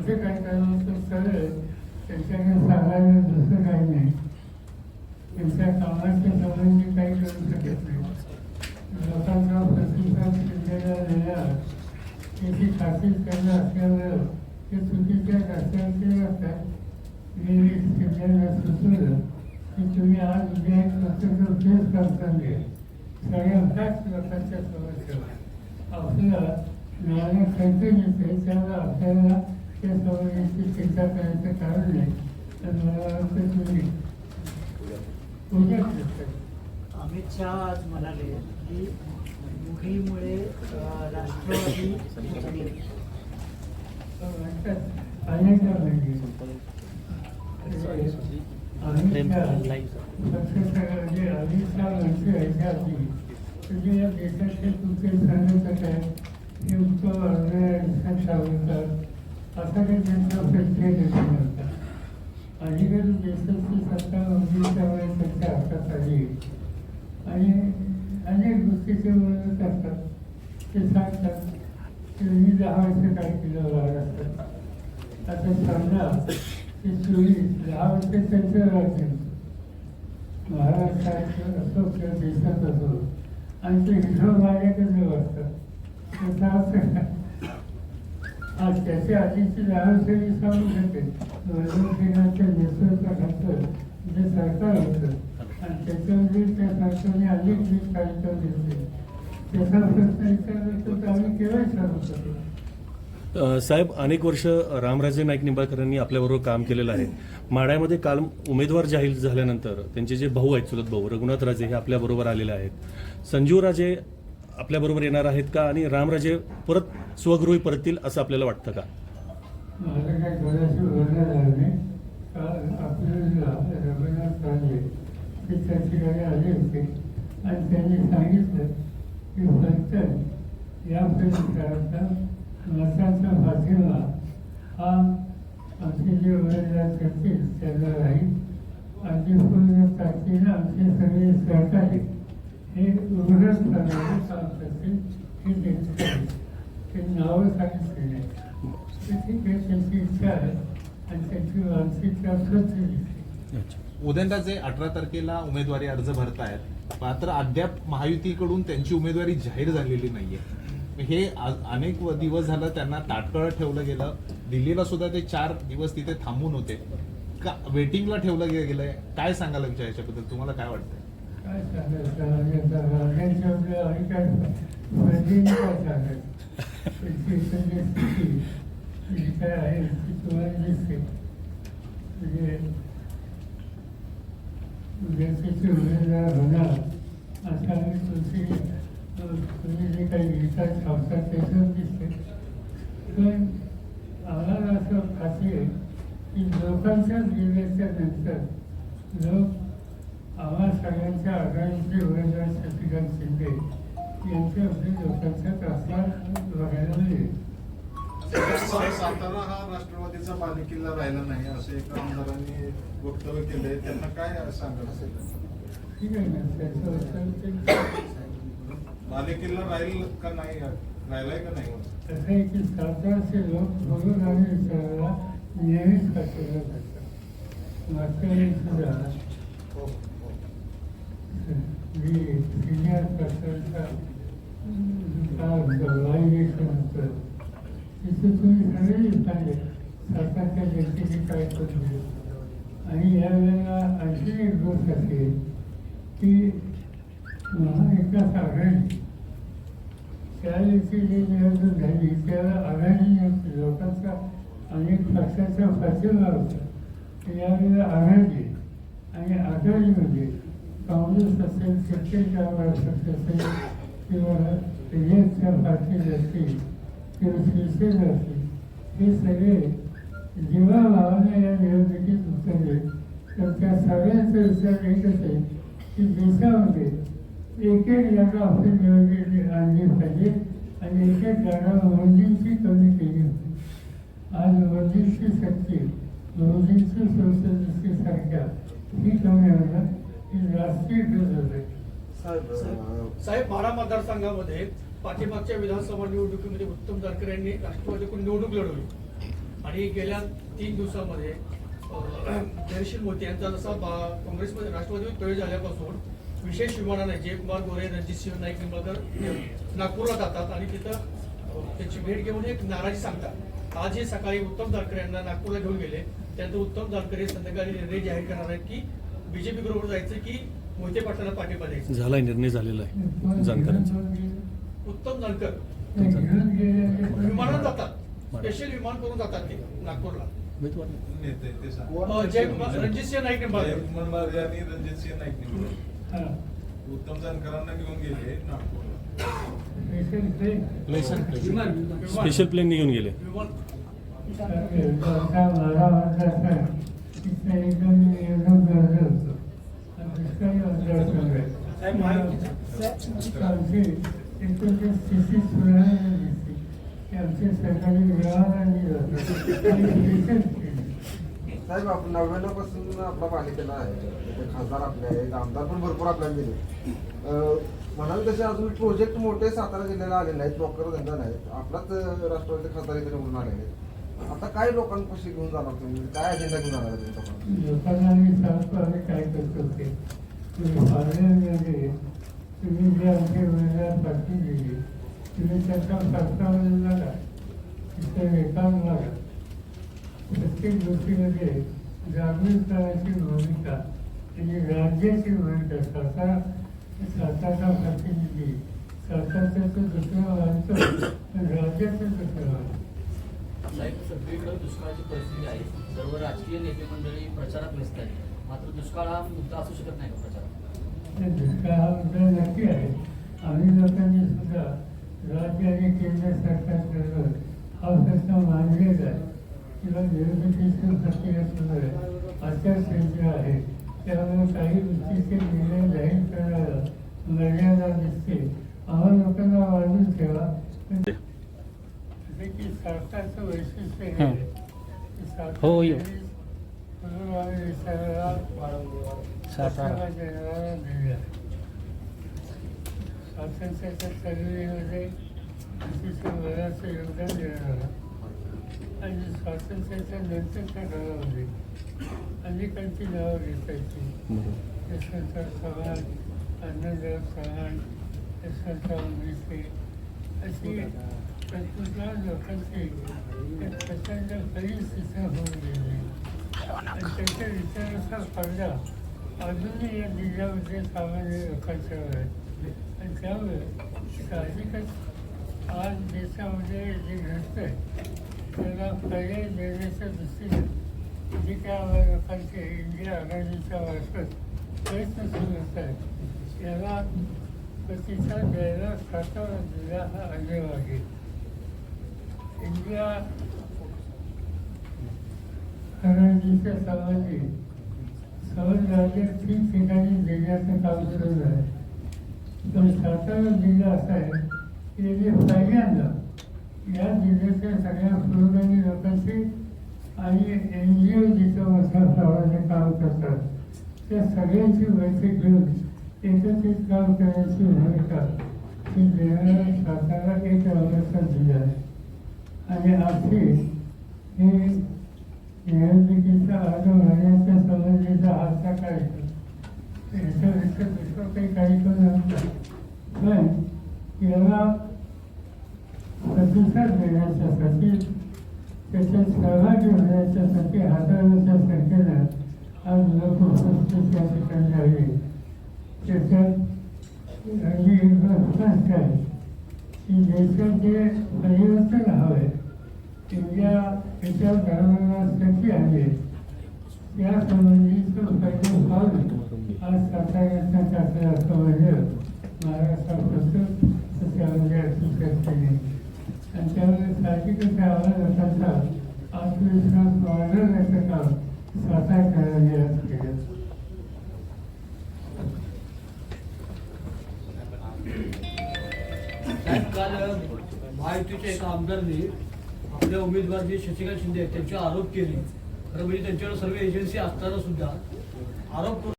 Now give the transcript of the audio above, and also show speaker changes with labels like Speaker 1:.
Speaker 1: आमचे काय करावं तर सरळ त्यांच्याकडे सांगायला दुसरं काही नाही. त्यांच्या कामाच्या संबंधी काही करू शकत नाही. लोकांचा प्रतिसाद दिलेला दिला त्याची खात्री करणं असल्यामुळं ते चुकीच्या रस्त्यावरती असतात. मी शिंदेला सुचवलं की तुम्ही आज उद्या एक पुस्तकं फेस करता सगळ्या फास्ट लोकांच्या समस्या ठेवा आपलं न्यायालय खर्च घेते त्यामुळे आपल्याला त्या समोरची चिंता करायचं कारण नाही तर मला वाटतं तुम्ही
Speaker 2: अमित शहा आज म्हणाले की मोहीमुळे राष्ट्रवादी फुटली.
Speaker 1: अनेक म्हणजे म्हणजे शहा म्हणजे ऐका आधी या देशाचे तुमचे सांगत काय हे उत्तम अर्धे सावरकर काही त्यांचा प्रत्यय देखील होता अलीकडे देशाची सत्ता मोदीच्या वेळेस त्यांच्या हातात आली आणि अनेक गोष्टीचे बोलत करतात ते सांगतात की मी दहा वर्ष काय केलं महाराष्ट्रात आता समजा की चोवीस दहा वर्ष त्यांचं राज्य महाराष्ट्राचं असो किंवा देशात असो आणि ते हिशोब माझ्याकडे असतात त्याचा अर्थ काय? आज आधीची सांगू नेतृत्वाखालचं जे सरकार होतं आणि त्याच्यामध्ये त्या सरकारने अनेक कार्यक्रम घेतले त्याचा प्रश्न विचारला तर आम्ही सांगू शकतो
Speaker 3: साहेब अनेक वर्ष रामराजे नाईक निंबाळकरांनी आपल्याबरोबर काम केलेलं आहे. माढ्यामध्ये काल उमेदवार जाहीर झाल्यानंतर त्यांचे जे भाऊ आहेत चुलत भाऊ रघुनाथ राजे हे आपल्याबरोबर आलेले आहेत. संजीव राजे आपल्याबरोबर येणार आहेत का? आणि रामराजे परत स्वगृही परतील असं आपल्याला वाटतं का?
Speaker 1: माझं काही कोणाशी बोलणं झालं नाही. काल आपले रघुनाथ राजे ते त्या ठिकाणी आले होते. आणि त्यांनी सांगितलं की फक्त या हा आमचे जे उमेदवार करतील त्यांना राहील. आणि पूर्ण ताकदीनं आमचे सगळे सहकारी हे उघडपणाने काम हे देखील आहे. ते नावं सांगितले नाही तर ठीक आहे त्यांची इच्छा आहे आणि त्यांची मानसिक स्वच्छ
Speaker 4: उद्यांदा जे अठरा तारखेला उमेदवारी अर्ज भरतायत मात्र अद्याप महायुतीकडून त्यांची उमेदवारी जाहीर झालेली नाहीये. हे अनेक दिवस झालं त्यांना ताटकळ ठेवलं गेलं. दिल्लीला सुद्धा ते चार दिवस तिथे थांबून होते. का वेटिंगला ठेवलं गेलं गेलंय? काय सांगायला आमच्या याच्याबद्दल? तुम्हाला काय
Speaker 1: वाटतं होणार असं तुमची तुम्ही जे काही लिहिता छावतात त्याच्यावर दिसते पण आम्हाला असं खात्री आहे की लोकांच्या निर्णयाच्या नंतर लोक आम्हा सगळ्यांच्या आघाडीचे उमेदवार शशिकांत शिंदे यांच्या अगदी लोकांच्या त्रासात बघायला मिळेल.
Speaker 5: सातारा हा राष्ट्रवादीचा बालेकिल्ला राहिला नाही असं एका आमदारांनी वक्तव्य केलंय. त्यांना काय सांगाल असेल
Speaker 1: ठीक आहे ना त्याचं उत्तर ते
Speaker 5: बालेकिल्ला राहील का नाही? राहिलाय का नाही?
Speaker 1: असं आहे की सातारचे लोक बघून आणि विचारायला नेहमीच कचरा करतात मागच्या सुद्धा. मी सिनियर पर्सनचा काळ तिथे तुम्ही सगळे सांगे सरकारच्या जनतेने काय करू आणि यावेळेला आणखी एक गोष्ट असेल की महाविकास आघाडी त्यावेळेची जी निवडणूक झाली त्याला आघाडी नव्हती लोकांचा अनेक पक्षाचा पाठिंबा होता यावेळेला आघाडी आणि आघाडीमध्ये काँग्रेस असेल सत्तेच्या पक्ष असेल किंवा रियाजच्या पार्टीज असतील किंवा शिवसेना असतील हे सगळे जेव्हा भावाने या निवडणुकीत उतरले तर त्या सगळ्यांचा विचार एकच आहे की देशामध्ये एक एक जागा आपण निवडणुकी आणली पाहिजे आणि एक एक जागा मोदींची कमी केली होती आज मोदींची शक्ती मोदींची संसदेची संख्या ही कमी होणार राष्ट्रीय
Speaker 6: साहेब माढा मतदारसंघामध्ये पाठीमागच्या विधानसभा निवडणुकीमध्ये उत्तम जानकर यांनी राष्ट्रवादीकडून निवडणूक लढवली. आणि गेल्या तीन दिवसामध्ये जयशील मोती यांचा जसा काँग्रेसमध्ये राष्ट्रवादीमध्ये प्रवेश झाल्यापासून विशेष विमानाने जयकुमार गोरे रणजितसिंह नाईक निंबाळकर नागपूरला जातात आणि तिथं त्याची भेट घेऊन एक नाराजी सांगतात. आज हे सकाळी उत्तम जानकर यांना नागपूरला घेऊन गेले. त्यानंतर उत्तम जानकर हे संध्याकाळी निर्णय जाहीर करणार आहेत की बीजेपी बरोबर जायचं की मोहिते पाटलांना पाठिंबा द्यायचं
Speaker 3: झालाय निर्णय झालेला आहे. जानकरांचा
Speaker 6: उत्तम जानकर. विमानात जातात. स्पेशल विमान करून जातात ते नागपूरला. नाईक निंबाळकर.
Speaker 5: नाईक
Speaker 1: हा.
Speaker 5: उत्तम जानकरांना घेऊन गेले नागपूरला.
Speaker 1: स्पेशल
Speaker 3: प्लेन घेऊन गेले.
Speaker 6: विमान
Speaker 1: आता मला वाटत आहे की ते एकदम एकदम गरज होतं आणि दुसरंही मतदारसंघ आहे.
Speaker 6: साहेब, माहिती-
Speaker 1: आमची सरकारी व्यवहारांनी.
Speaker 7: साहेब आपण नव्याण्णवपासून आपला पालिकेला आहे. खासदार आपले आहेत आमदार पण भरपूर आपल्याला दिले. म्हणाल तसे अजून प्रोजेक्ट मोठे सातारा जिल्ह्याला आले नाहीत प्रॉपर त्यांचा नाहीत. आपलाच राष्ट्रवादी खासदार इथे निवडून आलेले आहेत आता काय लोकांपाशी घेऊन जाणार तुम्ही? काय अजेंडा घेऊन जाणार तुम्ही लोकांना?
Speaker 1: मी सांगतो आम्ही काय करतो ते? पार्लरमध्ये तुम्ही जे आमचे वेळेला पाठी दिली तुम्ही त्याचा प्रस्ताव लागा तिथं रेखाम लागा प्रत्येक गोष्टीमध्ये जागृत भूमिका आणि राज्याची भूमिका सरकार सातारा प्रतिनिधी सातारचं तो दुसरं मानतो पण राज्याचं दुसरं
Speaker 8: साहेब सगळीकडे दुष्काळाची परिस्थिती आहे. सर्व राजकीय नेते मंडळी प्रचारात व्यस्त आहेत. मात्र दुष्काळ हा मुद्दा असू शकत नाही का प्रचारात?
Speaker 1: ते दुष्काळ हा मुद्दा नक्की आहे. आम्ही लोकांनी सुद्धा राज्य आणि केंद्र सरकारकडून हा प्रश्न मांडलेला आहे किंवा निवडणुकीची प्रक्रिया सुरू आहे. आचारसंहिता आहे. त्यामुळे काही गोष्टीचे निर्णय जाहीर करण्याला मर्यादा दिसते. आम्हा लोकांना वाढून ठेवा. सरकारचं वैशिष्ट्य हे आहे. की सरकार
Speaker 3: हो,
Speaker 1: दिला आहे. स्वातंत्र्याच्या चळवळीमध्ये अतिशय मोलाचं योगदान देणारा आणि स्वातंत्र्याच्या नंतरच्या काळामध्ये अनेकांची नावं चव्हाण आनंदराव चव्हाण यशवंतराव मिसे अशी प्रत्येक लोकांची एक प्रचंड परिस्थिती होऊन गेली आणि त्याच्या विचाराचा पडदा अजूनही या जिल्ह्यामध्ये सामान्य लोकांच्यावर आहे आणि त्यामुळे साहजिकच आज देशामध्ये जे घडतंय त्याला पर्याय देण्याच्या दृष्टीने जे काय आम्हाला लोकांचे इंडिया आघाडीच्या मार्फत प्रयत्न सुरू होत आहेत याला प्रतिसाद द्यायला सातारा जिल्हा हा अग्रभाग आहे इंडिया आघाडीच्या समाजी समज राज्यात ठिकठिकाणी देण्याचं काम सुरू झालं पण सातारा जिल्हा असा आहे की जे पहिल्यांदा या जिल्ह्याच्या सगळ्या पुरोगामी लोकांशी आणि एन जी ओ जिथं मोठ्या प्रमाणात काम करतात. त्या सगळ्यांची बैठक घेऊन एकत्रित काम करण्याची भूमिका ही देणारा सातारा एक नंबरचा जिल्हा आहे. आणि आखरी हे निवडणुकीचा अर्ज भरण्याच्या संबंधीचा हातचा कार्यक्रम याच्या व्यतिरिक्त दुसरं काही कार्यक्रम नव्हता पण याला प्रतिसाद देण्याच्यासाठी त्याच्यात सहभागी होण्याच्यासाठी हजारोच्या संख्येनं आज लोक उपस्थित त्या ठिकाणी आहे. त्याच्यात आणि एक स्पष्ट आहे की देशात जे परिवर्तन हवं आहे इंडिया याच्या धर्मासाठी आहे. यासंबंधीचं पहिलं पाऊल आज साताऱ्याच्या महाराष्ट्रापासून केली. आणि त्यामुळे साहजिकच आत्मविश्वास काम आज केलं
Speaker 2: काल महायुतीच्या एका आमदारनी आपल्या उमेदवार जे शशिकांत शिंदे आहेत त्यांचे आरोप केले. खरं म्हणजे त्यांच्यावर सर्व एजन्सी असताना सुद्धा आरोप